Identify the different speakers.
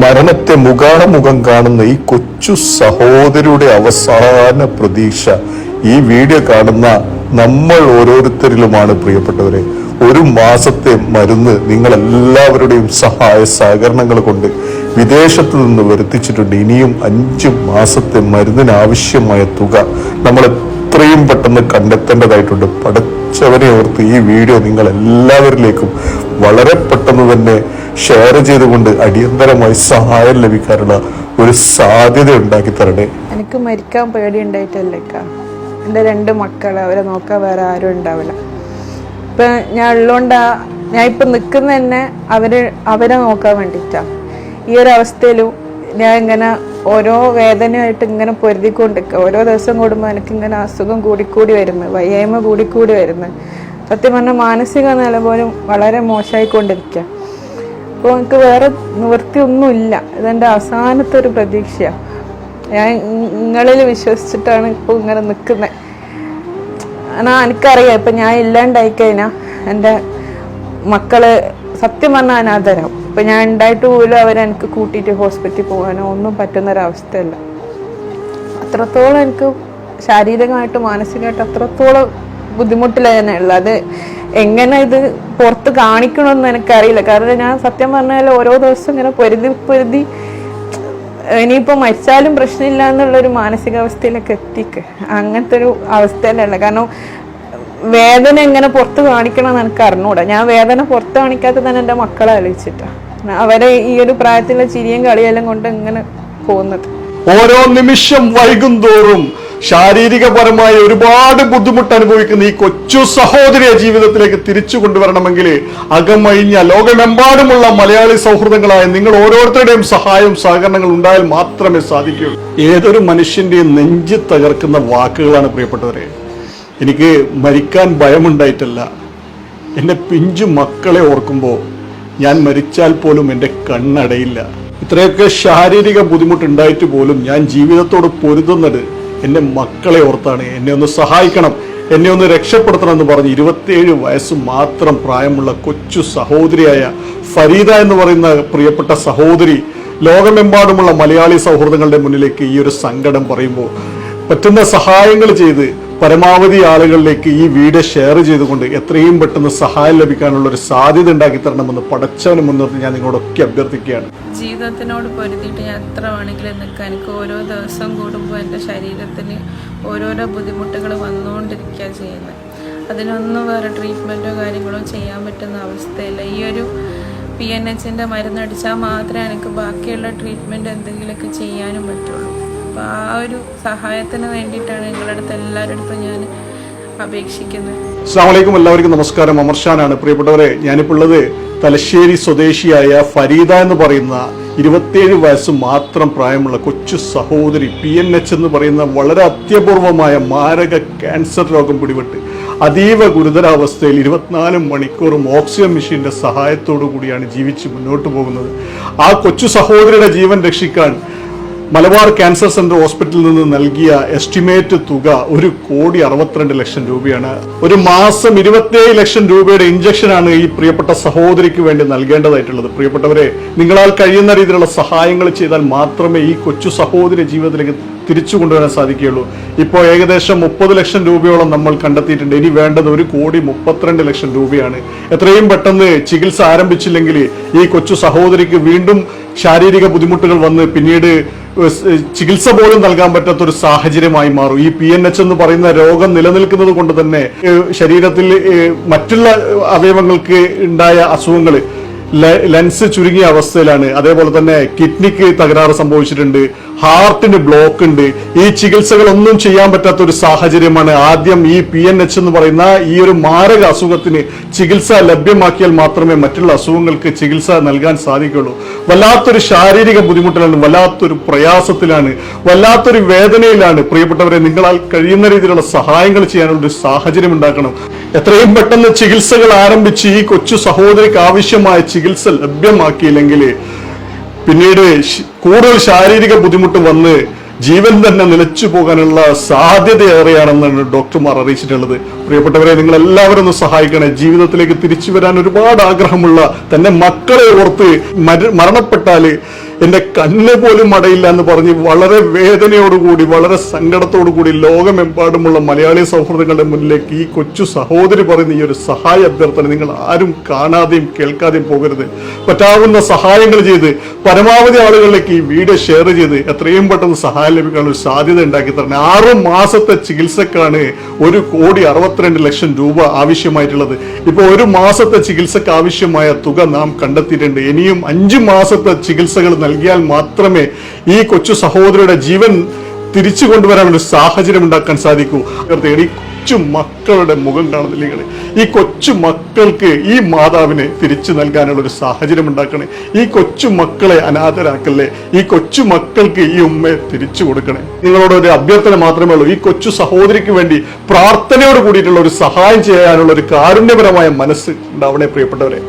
Speaker 1: മരണത്തെ മുഖാമുഖം കാണുന്ന ഈ കൊച്ചു സഹോദരിയുടെ അവസാന പ്രതീക്ഷ ഈ വീഡിയോ കാണുന്ന നമ്മൾ ഓരോരുത്തരിലുമാണ് പ്രിയപ്പെട്ടവരെ. ഒരു മാസത്തെ മരുന്ന് നിങ്ങൾ എല്ലാവരുടെയും സഹായ സഹകരണങ്ങൾ കൊണ്ട് വിദേശത്ത് നിന്ന് വരുത്തിച്ചിട്ടുണ്ട്. ഇനിയും അഞ്ച് മാസത്തെ മരുന്നിന് ആവശ്യമായ തുക നമ്മൾ എത്രയും പെട്ടെന്ന് കണ്ടെത്തേണ്ടതായിട്ടുണ്ട്. പഠിച്ചവനെ ഓർത്ത് ഈ വീഡിയോ നിങ്ങൾ എല്ലാവരിലേക്കും വളരെ പെട്ടെന്ന് തന്നെ ഷെയർ ചെയ്തുകൊണ്ട് അടിയന്തരമായി സഹായം ലഭിക്കാനുള്ള ഒരു സാധ്യത ഉണ്ടാക്കി തരണേ.
Speaker 2: എനിക്ക് മരിക്കാൻ പേടി ഉണ്ടായിട്ടല്ലേക്ക എന്റെ രണ്ട് മക്കൾ അവരെ നോക്കാൻ വേറെ ആരും ഉണ്ടാവില്ല. ഇപ്പം ഞാൻ ഉള്ളതുകൊണ്ട് ഞാൻ ഇപ്പം നിൽക്കുന്ന തന്നെ അവർ അവരെ നോക്കാൻ വേണ്ടിട്ടാ ഈ ഒരു അവസ്ഥയിലും ഞാൻ ഇങ്ങനെ ഓരോ വേദനയായിട്ട് ഇങ്ങനെ പൊരുതിക്കൊണ്ട് ഓരോ ദിവസം കൂടുമ്പോൾ എനിക്ക് ഇങ്ങനെ അസുഖം കൂടിക്കൂടി വരുന്നു വയ്യായ്മ കൂടിക്കൂടി വരുന്നു. സത്യം പറഞ്ഞാൽ മാനസിക നില പോലും വളരെ മോശമായിക്കൊണ്ടിരിക്കുക അപ്പോൾ എനിക്ക് വേറെ നിവൃത്തിയൊന്നുമില്ല ഇതെന്റെ അവസാനത്തെ ഒരു പ്രതീക്ഷയാണ് ഞാൻ നിങ്ങളിൽ വിശ്വസിച്ചിട്ടാണ് ഇപ്പോൾ ഇങ്ങനെ നിൽക്കുന്നത് എന്നാൽ എനിക്കറിയാം ഇപ്പം ഞാൻ ഇല്ലാണ്ടായി കഴിഞ്ഞാൽ എന്റെ മക്കൾ സത്യം പറഞ്ഞാൽ അനാഥരാവും. ഇപ്പം ഞാൻ ഉണ്ടായിട്ട് പോലും അവരെനിക്ക് കൂട്ടിയിട്ട് ഹോസ്പിറ്റലിൽ പോകാനോ ഒന്നും പറ്റുന്നൊരവസ്ഥയല്ല. അത്രത്തോളം എനിക്ക് ശാരീരികമായിട്ട് മാനസികമായിട്ട് അത്രത്തോളം ബുദ്ധിമുട്ടിലാണ് ഞാൻ ഉള്ളത്. അത് എങ്ങനെ ഇത് പുറത്ത് കാണിക്കണമെന്ന് എനിക്കറിയില്ല. കാരണം ഞാൻ സത്യം പറഞ്ഞാൽ ഓരോ ദിവസം ഇങ്ങനെ പൊരുതി പൊരുതി ഇനിയിപ്പോൾ മരിച്ചാലും പ്രശ്നമില്ല എന്നുള്ളൊരു മാനസികാവസ്ഥയിലൊക്കെ എത്തിക്ക്. അങ്ങനത്തെ ഒരു അവസ്ഥയിലല്ല കാരണം വേദന എങ്ങനെ പുറത്ത് കാണിക്കണം എന്ന് എനിക്ക് അറിഞ്ഞൂടാ. ഞാൻ വേദന പുറത്ത് കാണിക്കാത്ത തന്നെ എന്റെ മക്കളെ ആലോചിച്ചിട്ടാണ് അവരെ ഈ ഒരു പ്രായത്തിലുള്ള ചിരിയും കളിയെല്ലാം കൊണ്ട് ഇങ്ങനെ പോകുന്നത്.
Speaker 3: ഓരോ നിമിഷം വൈകും തോറും ശാരീരികപരമായി ഒരുപാട് ബുദ്ധിമുട്ട് അനുഭവിക്കുന്ന ഈ കൊച്ചു സഹോദരിയെ ജീവിതത്തിലേക്ക് തിരിച്ചു കൊണ്ടുവരണമെങ്കിൽ അകമഴിഞ്ഞ ലോകമെമ്പാടുമുള്ള മലയാളി സൗഹൃദങ്ങളായ നിങ്ങൾ ഓരോരുത്തരുടെയും സഹായവും സഹകരണങ്ങൾ ഉണ്ടായാൽ മാത്രമേ സാധിക്കൂ ഏതൊരു മനുഷ്യന്റെയും നെഞ്ച് തകർക്കുന്ന വാക്കുകളാണ് പ്രിയപ്പെട്ടവരെ. എനിക്ക് മരിക്കാൻ ഭയമുണ്ടായിട്ടല്ല. എന്റെ പിഞ്ചു മക്കളെ ഓർക്കുമ്പോൾ ഞാൻ മരിച്ചാൽ പോലും എന്റെ കണ്ണടയില്ല. ഇത്രയൊക്കെ ശാരീരിക ബുദ്ധിമുട്ടുണ്ടായിട്ട് പോലും ഞാൻ ജീവിതത്തോട് പൊരുതുന്നത് എന്റെ മക്കളെ ഓർത്താണ്. എന്നെ ഒന്ന് സഹായിക്കണം എന്നെ ഒന്ന് രക്ഷപ്പെടുത്തണം എന്ന് പറഞ്ഞ് ഇരുപത്തിയേഴ് വയസ്സ് മാത്രം പ്രായമുള്ള കൊച്ചു സഹോദരിയായ ഫരീദ എന്ന് പറയുന്ന പ്രിയപ്പെട്ട സഹോദരി ലോകമെമ്പാടുമുള്ള മലയാളി സൗഹൃദങ്ങളുടെ മുന്നിലേക്ക് ഈ ഒരു സങ്കടം പറയുമ്പോൾ പറ്റുന്ന സഹായങ്ങൾ ചെയ്ത് പരമാവധി ആളുകളിലേക്ക് ഈ വീഡിയോ ഷെയർ ചെയ്തുകൊണ്ട് എത്രയും പെട്ടെന്ന് സഹായം ലഭിക്കാനുള്ള ഒരു സാധ്യത ഉണ്ടാക്കി തരണമെന്ന് പടച്ചവന് മുൻനിർത്തി ഞാൻ നിങ്ങളോടൊക്കെ അഭ്യർത്ഥിക്കുകയാണ്.
Speaker 4: ജീവിതത്തിനോട് പൊരുതിയിട്ട് ഞാൻ എത്ര വേണമെങ്കിലും നിൽക്കാൻ എനിക്ക് ഓരോ ദിവസം കൂടുമ്പോൾ എന്റെ ശരീരത്തിന് ഓരോരോ ബുദ്ധിമുട്ടുകൾ വന്നുകൊണ്ടിരിക്കുക ചെയ്യുന്നത്. അതിനൊന്നും വേറെ ട്രീറ്റ്മെന്റോ കാര്യങ്ങളോ ചെയ്യാൻ പറ്റുന്ന അവസ്ഥയില്ല. ഈ ഒരു പി എൻ എച്ചിന്റെ മരുന്നടിച്ചാൽ മാത്രമേ എനിക്ക് ബാക്കിയുള്ള ട്രീറ്റ്മെന്റ് എന്തെങ്കിലുമൊക്കെ ചെയ്യാനും പറ്റുള്ളൂ. അപ്പോൾ ആ ഒരു സഹായത്തിന് വേണ്ടിയിട്ടാണ് നിങ്ങളുടെ അടുത്ത് എല്ലാവരുടെ അടുത്തും ഞാൻ അപേക്ഷിക്കുന്നത്.
Speaker 3: എല്ലാവർക്കും നമസ്കാരം. അമർഷാനാണ് പ്രിയപ്പെട്ടവരെ ഞാനിപ്പോൾ ഉള്ളത് തലശ്ശേരി സ്വദേശിയായ ഫരീദ എന്ന് പറയുന്ന ഇരുപത്തിയേഴ് വയസ്സ് മാത്രം പ്രായമുള്ള കൊച്ചു സഹോദരി പി എൻ എച്ച് എന്ന് പറയുന്ന വളരെ അത്യപൂർവമായ മാരക ക്യാൻസർ രോഗം പിടിപെട്ട് അതീവ ഗുരുതരാവസ്ഥയിൽ ഇരുപത്തിനാല് മണിക്കൂറും ഓക്സിജൻ മെഷീന്റെ സഹായത്തോടു കൂടിയാണ് ജീവിച്ച് മുന്നോട്ട് പോകുന്നത്. ആ കൊച്ചു സഹോദരിയുടെ ജീവൻ രക്ഷിക്കാൻ മലബാർ ക്യാൻസർ സെന്റർ ഹോസ്പിറ്റലിൽ നിന്ന് നൽകിയ എസ്റ്റിമേറ്റ് തുക ഒരു കോടി അറുപത്തിരണ്ട് ലക്ഷം രൂപയാണ്. ഒരു മാസം ഇരുപത്തിയേഴ് ലക്ഷം രൂപയുടെ ഇഞ്ചക്ഷനാണ് ഈ പ്രിയപ്പെട്ട സഹോദരിക്ക് വേണ്ടി നൽകേണ്ടതായിട്ടുള്ളത്. പ്രിയപ്പെട്ടവരെ നിങ്ങളാൽ കഴിയുന്ന രീതിയിലുള്ള സഹായങ്ങൾ ചെയ്താൽ മാത്രമേ ഈ കൊച്ചു സഹോദരി ജീവിതത്തിലേക്ക് തിരിച്ചു കൊണ്ടുവരാൻ സാധിക്കുകയുള്ളൂ. ഇപ്പോൾ ഏകദേശം മുപ്പത് ലക്ഷം രൂപയോളം നമ്മൾ കണ്ടെത്തിയിട്ടുണ്ട്. ഇനി വേണ്ടത് ഒരു കോടി മുപ്പത്തിരണ്ട് ലക്ഷം രൂപയാണ്. എത്രയും പെട്ടെന്ന് ചികിത്സ ആരംഭിച്ചില്ലെങ്കിൽ ഈ കൊച്ചു സഹോദരിക്ക് വീണ്ടും ശാരീരിക ബുദ്ധിമുട്ടുകൾ വന്ന് പിന്നീട് ചികിത്സ പോലും നൽകാൻ പറ്റാത്ത ഒരു സാഹചര്യമായി മാറും. ഈ പി എൻ എച്ച് എന്ന് പറയുന്ന രോഗം നിലനിൽക്കുന്നത് കൊണ്ട് തന്നെ ശരീരത്തിൽ മറ്റുള്ള അവയവങ്ങൾക്ക് ഉണ്ടായ അസുഖങ്ങൾ ലെൻസ് ചുരുങ്ങിയ അവസ്ഥയിലാണ്. അതേപോലെ തന്നെ കിഡ്നിക്ക് തകരാറ് സംഭവിച്ചിട്ടുണ്ട്. ഹാർട്ടിന് ബ്ലോക്ക് ഉണ്ട് ഈ ചികിത്സകളൊന്നും ചെയ്യാൻ പറ്റാത്ത ഒരു സാഹചര്യമാണ് ആദ്യം ഈ പി എൻ എച്ച് എന്ന് പറയുന്ന ഈ ഒരു മാരക അസുഖത്തിന് ചികിത്സ ലഭ്യമാക്കിയാൽ മാത്രമേ മറ്റുള്ള അസുഖങ്ങൾക്ക് ചികിത്സ നൽകാൻ സാധിക്കുള്ളൂ. വല്ലാത്തൊരു ശാരീരിക ബുദ്ധിമുട്ടിലാണ് വല്ലാത്തൊരു പ്രയാസത്തിലാണ് വല്ലാത്തൊരു വേദനയിലാണ്. പ്രിയപ്പെട്ടവരെ നിങ്ങളാൽ കഴിയുന്ന രീതിയിലുള്ള സഹായങ്ങൾ ചെയ്യാനുള്ള ഒരു സാഹചര്യം ഉണ്ടാക്കണം. എത്രയും പെട്ടെന്ന് ചികിത്സകൾ ആരംഭിച്ച് ഈ കൊച്ചു സഹോദരിക്ക് ആവശ്യമായ ചികിത്സ ലഭ്യമാക്കിയില്ലെങ്കിൽ പിന്നീട് കൂടുതൽ ശാരീരിക ബുദ്ധിമുട്ട് വന്ന് ജീവൻ തന്നെ നിലച്ചു പോകാനുള്ള സാധ്യത ഏറെയാണെന്നാണ് ഡോക്ടർമാർ അറിയിച്ചിട്ടുള്ളത്. പ്രിയപ്പെട്ടവരെ നിങ്ങൾ എല്ലാവരും ഒന്ന് സഹായിക്കണേ. ജീവിതത്തിലേക്ക് തിരിച്ചു വരാൻ ഒരുപാട് ആഗ്രഹമുള്ള തന്റെ മക്കളെ ഓർത്ത് മര- മരണപ്പെട്ടാൽ എന്റെ കണ്ണ് പോലും അടയില്ല എന്ന് പറഞ്ഞ് വളരെ വേദനയോടുകൂടി വളരെ സങ്കടത്തോടുകൂടി ലോകമെമ്പാടുമുള്ള മലയാളി സൗഹൃദങ്ങളുടെ മുന്നിലേക്ക് ഈ കൊച്ചു സഹോദരി പറയുന്ന ഈ ഒരു സഹായ അഭ്യർത്ഥന നിങ്ങൾ ആരും കാണാതെയും കേൾക്കാതെയും പോകരുത്. പറ്റാവുന്ന സഹായങ്ങൾ ചെയ്ത് പരമാവധി ആളുകളിലേക്ക് ഈ വീഡിയോ ഷെയർ ചെയ്ത് എത്രയും പെട്ടെന്ന് സഹായം ലഭിക്കാനുള്ള സാധ്യത ഉണ്ടാക്കി തരണം. ആറു മാസത്തെ ചികിത്സക്കാണ് ഒരു കോടി അറുപത്തിരണ്ട് ലക്ഷം രൂപ ആവശ്യമായിട്ടുള്ളത്. ഇപ്പൊ ഒരു മാസത്തെ ചികിത്സക്ക് ആവശ്യമായ തുക നാം കണ്ടെത്തിയിട്ടുണ്ട്. ഇനിയും അഞ്ച് മാസത്തെ ചികിത്സകൾ നൽകിയാൽ മാത്രമേ ഈ കൊച്ചു സഹോദരിയുടെ ജീവൻ തിരിച്ചു കൊണ്ടുവരാൻ ഒരു സാഹചര്യം ഉണ്ടാക്കാൻ സാധിക്കൂ. ഈ കൊച്ചു മക്കളുടെ മുഖം കാണുന്നില്ല ഈ കൊച്ചു മക്കൾക്ക് ഈ മാതാവിനെ തിരിച്ചു നൽകാനുള്ള ഒരു സാഹചര്യം ഉണ്ടാക്കണേ. ഈ കൊച്ചു മക്കളെ അനാഥരാക്കല്ലേ. ഈ കൊച്ചു മക്കൾക്ക് ഈ ഉമ്മയെ തിരിച്ചു കൊടുക്കണേ. നിങ്ങളോട് ഒരു അഭ്യർത്ഥന മാത്രമേ ഉള്ളൂ. ഈ കൊച്ചു സഹോദരിക്ക് വേണ്ടി പ്രാർത്ഥനയോട് കൂടിയിട്ടുള്ള ഒരു സഹായം ചെയ്യാനുള്ള ഒരു കാരുണ്യപരമായ മനസ്സ് ഉണ്ടാവണേ പ്രിയപ്പെട്ടവരെ.